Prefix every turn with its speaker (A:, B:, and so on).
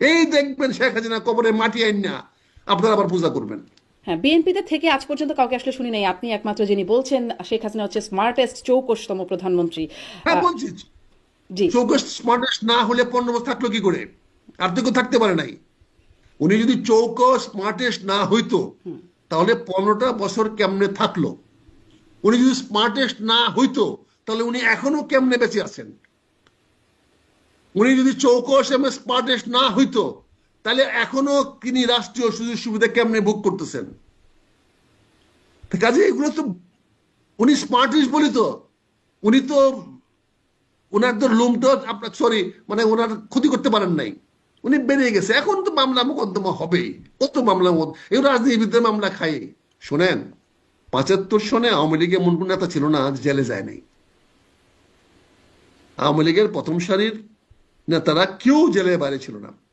A: এই দেখবেন শেখ হাসিনা কবরে মাটি আইন না। আপনারা আবার পূজা করবেন।
B: হ্যাঁ বিএনপিতে থেকে আজ পর্যন্ত কাউকে আসলে শুনি নাই। আপনি একমাত্র যিনি বলছেন শেখ হাসিনা হচ্ছে স্মার্টেস্ট চৌকশতম প্রধানমন্ত্রী।
A: হ্যাঁ বলছি।
B: জি।
A: স্মার্টেস্ট না হলে পনেরো বছর থাকল কি করে? আর তো কেউ থাকতে পারে নাই। উনি যদি চৌকস স্মার্টেস্ট না হইতো তাহলে পনেরোটা বছর কেমনে থাকল? উনি যদি স্মার্টেস্ট না হইতো তাহলে উনি এখনও কেমনে বেঁচে আছেন? উনি যদি চৌকস এবং স্মার্টেস্ট না হইতো, তাহলে এখনও তিনি রাষ্ট্রীয় সুযোগ সুবিধা কেমনে ভোগ করতেছেন? কাজে এগুলো তো উনি স্মার্টেস্ট বলি তো। উনি তো ওনার তো লোমটা আপনার সরি মানে ওনার ক্ষতি করতে পারেন নাই। উনি বেরিয়ে গেছে। এখন তো মামলা মোকদ্দমা হবেই। কত মামলা এই রাজনীতিবিদদের মামলা খাই শোনেন, পঁচাত্তর সনে আওয়ামী লীগের এমন কোন নেতা ছিল না জেলে যায় নাই। আওয়ামী লীগের প্রথম সারির নেতারা কেউ জেলের বাইরে ছিল না।